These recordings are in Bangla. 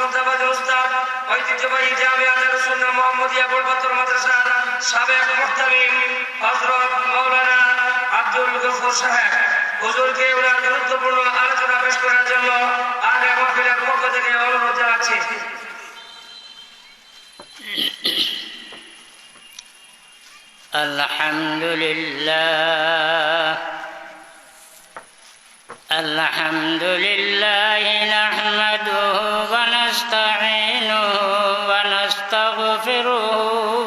শ্রদ্ধাবাদ ওস্তাদ الحمد لله الحمد لله نحمد ونستعينه ونستغفره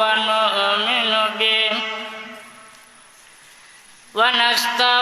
ونؤمن به ونستغفره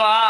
বাবা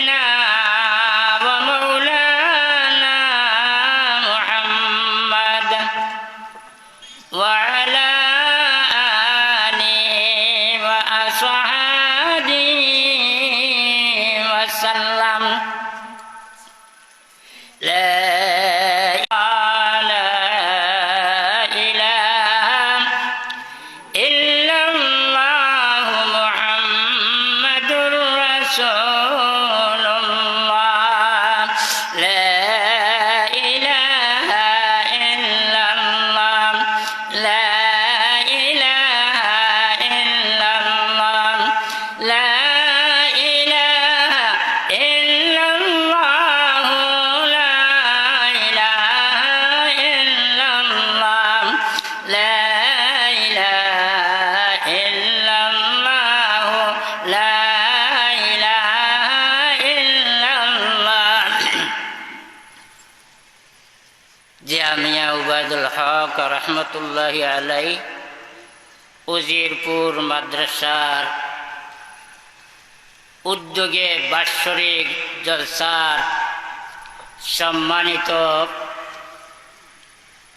হক রহমতুল্লাহ আলাই, উজিরপুর মাদ্রাসার উদ্যোগে বাৎসরিক জলসার সম্মানিত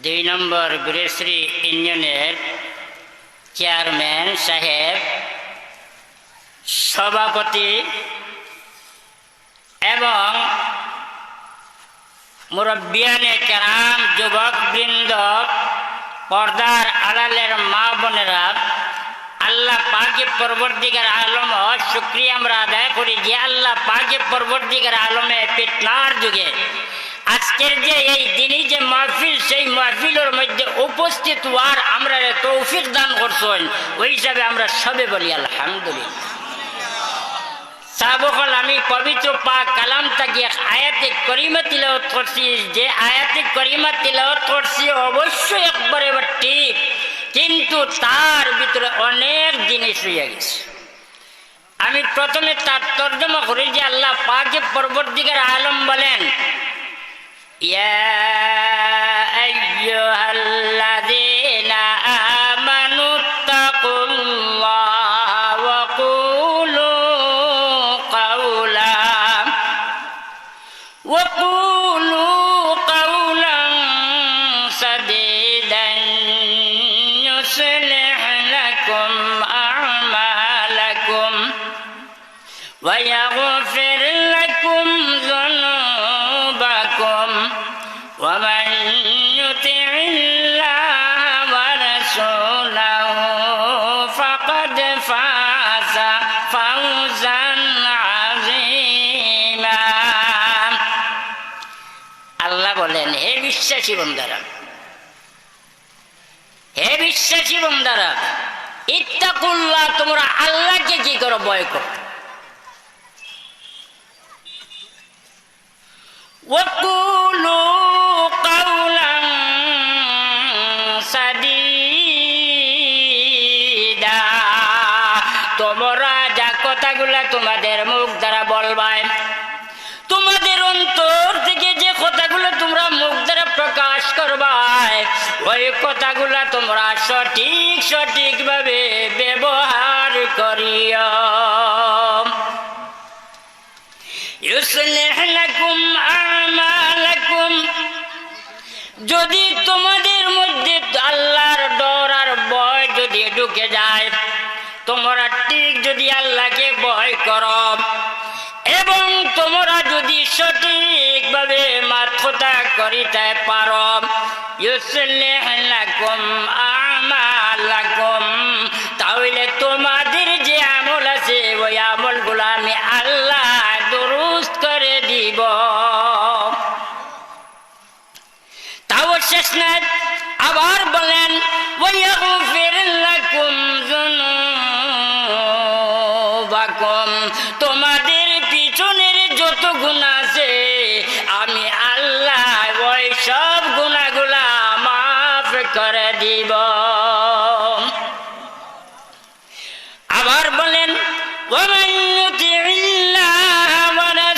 দুই নম্বর বীরেশ্রী ইউনিয়নের চেয়ারম্যান সাহেব, সভাপতি এবং মুরব্বিয়ানে কেরাম যুবক বৃন্দ পর্দার আড়ালের মা বোনেরা, আল্লাহ পাকে পরবর্তীকার আলম শুক্রিয়া আমরা আদায় করি যে আল্লাহ পাকে পরবর্তীকার আলমে পিটনার যুগে। আজকের যে এই দিনই যে মাহফিল, সেই মাহফিলের মধ্যে উপস্থিত হওয়ার আমরা তৌফিক দান করছেন। ওই হিসাবে আমরা সবে বলি, আলহামদুলিল্লাহ। সাবকল আমি পবিত্র পাক কালাম তাকে আয়াতে করিমা তিলাওয়াত করছি যে আয়াতে করিমা তিলাওয়াত করছি অবশ্যই একবারে এবার ঠিক কিন্তু তার ভিতরে অনেক জিনিস হয়ে গেছে। আমি প্রথমে তার তর্জমা করি যে আল্লাহ পাকে পরবর্তীকার আলম বলেন, ইয়া আইয়ুহাল্লাযীনা বিশ্বাসী বন্ধারা হে বিশ্বাসী বন্ধারা ইত্তাকুল্লাহ তোমরা আল্লাহকে কি করো ভয় করো وقولوا قولا سديدا তোমরা যা কথাগুলা তোমাদের মুখ দ্বারা বলবাই তোমাদের অন্তর থেকে যে কথাগুলো তোমরা মুখ দ্বারা প্রকাশ করবাই ওই কথাগুলা তোমরা সঠিক সঠিকভাবে ব্যবহার করিও يصلح لكم أعمالكم যদি তোমাদের মধ্যে আল্লাহর ডর আর ভয় যদি ঢুকে যায় তোমরা ঠিক যদি আল্লাহকে ভয় করো এবং তোমরা যদি সঠিকভাবে মাথা করিতে পারো। ইউসলিহ লাকুম, আমালাকুম। তাহলে তোমাদের যে আমল আছে, ওই আমলগুলো আমি আল্লাহ দুরুস্ত করে দিব। তাও শেষ নাই। আবার বলেন, ওয়াগফির লাকুম তোমাদের পিছনের যত গুনাহ আছে করে দিব আবার বলেন ومن يطع الله ورسوله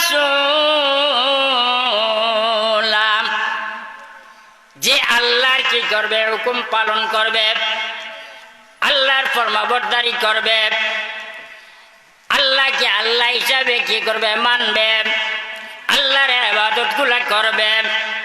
যে আল্লাহর কি করবে হুকুম পালন করবে আল্লাহর ফরমাবরদারি করবে আল্লাহকে আল্লাহ হিসাবে কি করবে মানবে আল্লাহর আবাদত গুলা করবে ওরসুলহু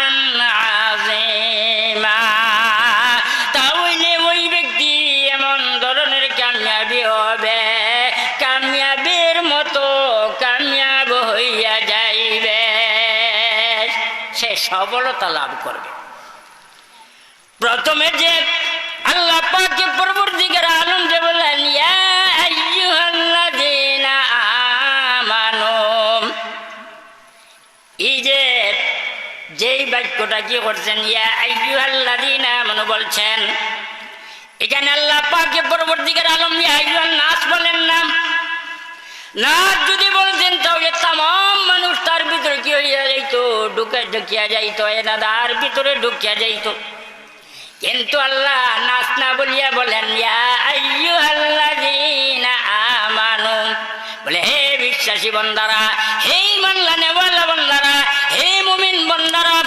সে সফলতা লাভ করবে। প্রথমে যে আল্লাহ পাকে পরবর্তীকার আলম যে বললেন, ইয়া এই যে, যেই বাক্যটা কি করছেন, ইয়া আইয়ুহাল্লাযীনা আমানু বলছেন, এখানে আল্লাহ পাকে পরবর্তীকার আলম আইজন নাচ বলেন না। নাচ যদি বলতেন, তাহলে তাম মানুষ তার ভিতরে কি হইয়া যাইতো, ঢুকে ঢুকিয়া যাইতো, এনাদার ভিতরে ঢুকিয়া যাইতো। কিন্তু আল্লাহ নাচ না বলিয়া বলেন বলে, হে বিশ্বাসী বন্দারা, হে মাল্লা নেওয়ালা বন্দারা, হে মুমিন বন্দারা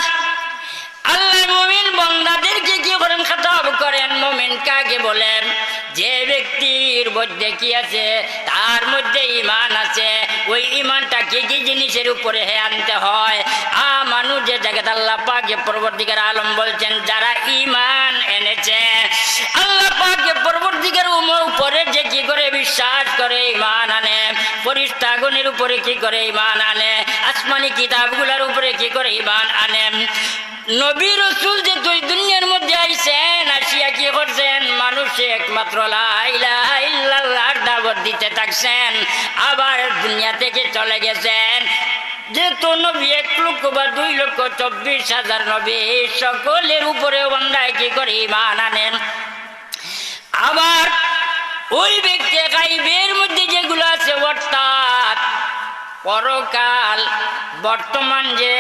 আল্লাহ মুমিন বন্দাদেরকে কি করেন? খাতাব করেন। মুমিন কাকে বলেন যে ব্যক্তির মধ্যে কি আছে? তার মধ্যে ইমান আছে। ওই ইমানটা কি কি জিনিসের উপরে হে আনতে হয়। আ মানুষ যে জায়গাতে আল্লাহ পাকে পরবর্তীকার আলম বলছেন, যারা ইমান এনেছে, আল্লাহ পাকে পরবর্তীকার উপরে যে কি করে বিশ্বাস করে ইমান আনে পরিষ্ঠাগনের উপরে কি করে ইমান আনে, আসমানি কিতাবগুলোর উপরে কি করে ইমান আনে নবী রসুল যে দুই দুনিয়ার মধ্যে আইসেন আসিয়া কি করছেন? মানুষে একমাত্র ইল্লাল্লাহর দাওয়াত দিতে থাকছেন, আবার দুনিয়া থেকে চলে গেছেন। যে তো নবী এক লক্ষ বা দুই লক্ষ চব্বিশ হাজার নবী, সকলের উপরে বন্ধায় কি করে ইমান আনেন? আবার ওই ব্যক্তি গাইবের মধ্যে যেগুলো আছে, অর্থাৎ পরকাল, বর্তমান যে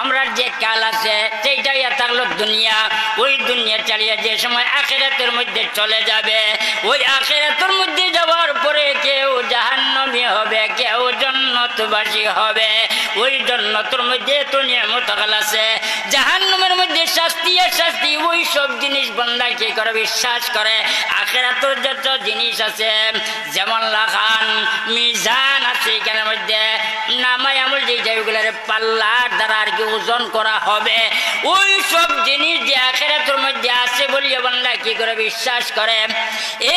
আমরা যে কাল আছে সেইটাই থাকল দুনিয়া, ওই দুনিয়া চালিয়ে যে সময় আখেরাতের মধ্যে চলে যাবে, ওই আখেরাতের মধ্যে যাওয়ার পরে কেউ জাহান্নবী হবে, কেউ জন্নতবাসী হবে। ওই জন্নতর মধ্যে তো নিয়মত আছে জাহান্নমের মধ্যে শাস্তি আর শাস্তি ওই সব জিনিস বন্ধা কি করে বিশ্বাস করে? আখেরাতর যত জিনিস আছে, যেমন লাখান, মিজান আছে এখানের মধ্যে নামাই আমল যে যেগুলার পাল্লার দ্বারা আর কি ওজন করা হবে। ওই সব জিনিস যে আখেরাতের মধ্যে আছে বলিয়ে বন্ধা কি করে বিশ্বাস করে?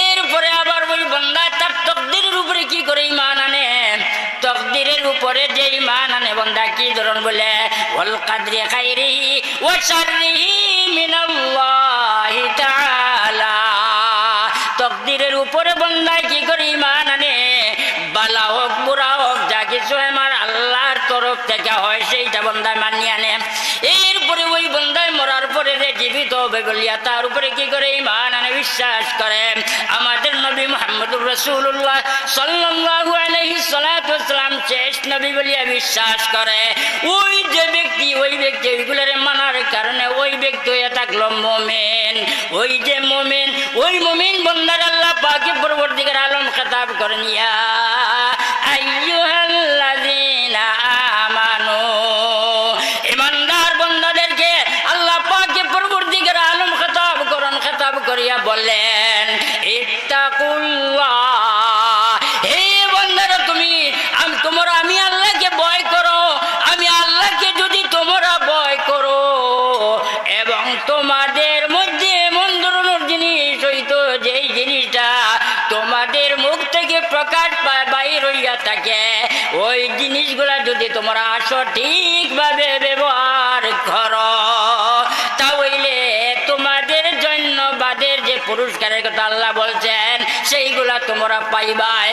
এরপরে আবার ওই বন্ধা তার তকদিরের উপরে কি করে ইমান আনে? তকদিরের উপরে যে ইমান আনে বন্ধা কি ধরন বলে? ওয়াল কাদরি খাইরিহি ওয়া শাররিহি মিনাল্লাহি তাআলা। তকদিরের উপরে বন্দায় কি করে ইমান আনে? বালা হোক, বুড়া হোক, যা কিছু আমার আল্লাহর তরফ থেকে হয়, সেইটা বন্দায় মানিয়ে আনে। এরপরে ওই বন্দায় মরার পরে যে জীবিত হবে বলিয়া তার উপরে কি করে ইমান আনে, বিশ্বাস করে। আমাদের নবী মোহাম্মদুর রসুল্লাহ সাল্লাল্লাহু আলাইহি সাল্লাতু ওয়াসসালাম শেষ নবী বলিয়া বিশ্বাস করে। ওই যে ব্যক্তি, ওই ব্যক্তি ওইগুলোর মানার কারণে ওই ব্যক্তি হয়ে থাকল মোমেন। ওই যে মোমেন, ওই মোমিন বন্দার আল্লাহ পাকে পরবর্তীকার আলম খেতাব করেন ইয়া সঠিকভাবে ব্যবহার করো। তাহলে তোমাদের জন্যবাদের যে পুরস্কারের কথা আল্লাহ বলছেন, সেইগুলা তোমরা পাইবাই।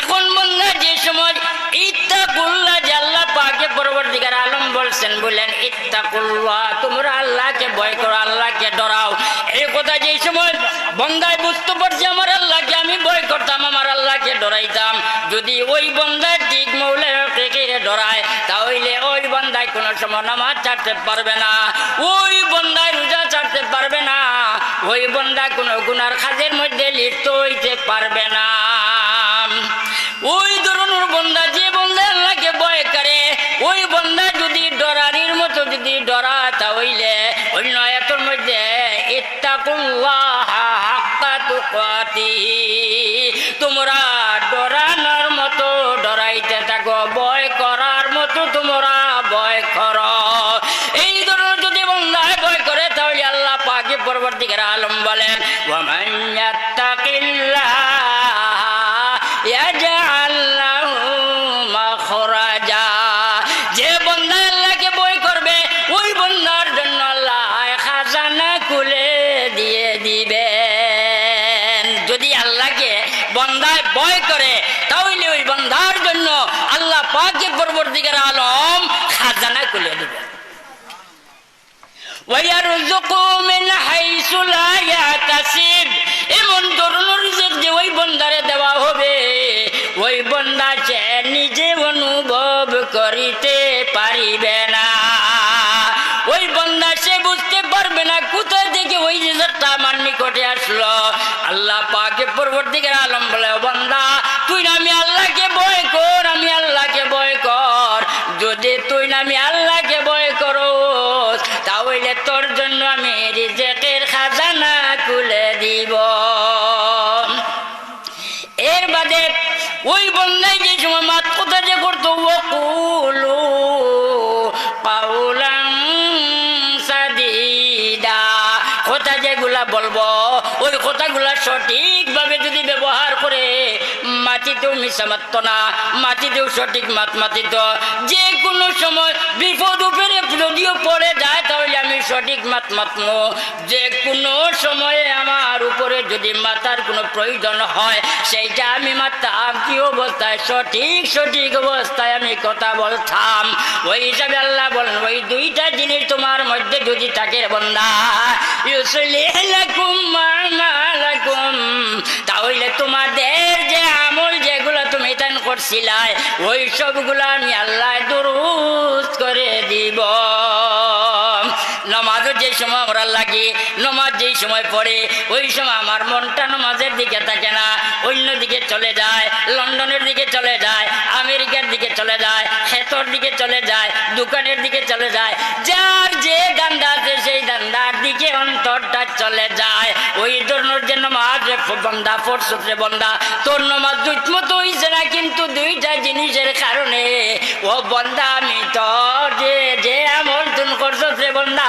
এখন বন্ধা যে সময় ইত্তাকুল্লাহ যে আল্লাহ পাকে পরবর্তীকার আলম বলছেন, বললেন, ইত্তাকুল্লাহ, তোমরা আল্লাহকে ভয় করো, আল্লাহকে ডরাও। এই কথা যে সময় বন্দায় বুঝতে পারছি, আমার আল্লাহকে আমি ভয় করতাম, আমার আল্লাহকে ডরাইতাম। যদি ওই বন্দায় ঠিক মৌলে বন্দায় কোনো সময় নামাজ ছাড়তে পারবে না। ওই বন্দায় রোজা ছাড়তে পারবে না। ওই বন্দা কোনো গুনার কাজের মধ্যে লিপ্ত হইতে পারবে না। ওই ধরনের বন্দা যে বন্দা আল্লাহকে ভয় করে, ওই বন্দা যদি ডরারির মতো যদি ডরা তাহলে ওই নয়াতের মধ্যে, ইত্তাকুল্লাহ তোমরা পরবর্তীকার আলম বলেন ওয়ামান ইয়াত্তাকিল্লাহ এমন ধরনের যে ওই বন্দারে দেওয়া হবে। ওই বন্দা সে নিজে অনুভব করিতে পারিবে না। ওই বন্দা সে বুঝতে পারবে না কোথায় থেকে ওই রিজিকটা আমার নিকটে আসলো। আল্লাহ পাকে পরবর্তীকার আলম সঠিকভাবে যদি ব্যবহার করে, মাটিতেও মিশা মারত না, মাটিতেও সঠিক মাত মাতিত। যে কোনো সময় বিপদ উপরে যদিও পড়ে যায়, তাহলে আমি সঠিক মাত মাতমো যে কোনো সময়ে আমার উপরে যদি মাতার কোনো প্রয়োজন হয়, সেইটা আমি মারতাম। কি অবস্থায়? সঠিক সঠিক অবস্থায় আমি কথা বলতাম। ওই হিসাবে আল্লাহ বলেন, ওই দুইটা জিনিস তোমার মধ্যে যদি থাকে বন্দা, ইউসলিহ লাকুম মা'মালাকুম তাহলে তোমাদের যে আমল যেগুলো তুমি দান করছিলাই ওই সবগুলো আমি আল্লাহ দুরুস্ত করে দিব। সময় আমরা লাগে, নমাজ যেই সময় পড়ে, ওই সময় আমার মনটা নমাজের দিকে থাকে না। অন্য দিকে চলে যায়, লন্ডনের দিকে চলে যায়, আমেরিকার দিকে চলে যায় খেতর দিকে চলে যায়, দোকানের দিকে চলে যায়। যার যে দান্দা আছে, সেই দান্দার দিকে অন্তরটা চলে যায়। ওই ধরনের যে নমাজ বন্দা ফোরসে বন্ধা তোর নমাজ দুই মতো হইছে না, কিন্তু দুইটা জিনিসের কারণে, ও বন্ধা আমি তোর যে যে আমল তুন করছ রে বন্দা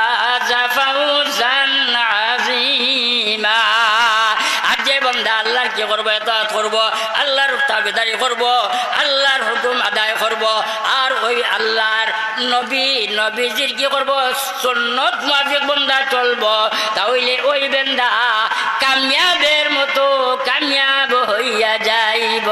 করব এত করব, আল্লাহর তাবেদারি করব, আল্লাহর হুকুম আদায় করব, আর ওই আল্লাহর নবী, নবীজির কি করব? সন্ন্যত মাফিক বন্দা চলবো। তাহলে ওই বেন্দা কামিয়াবের মতো কামিয়াব হইয়া যাইব।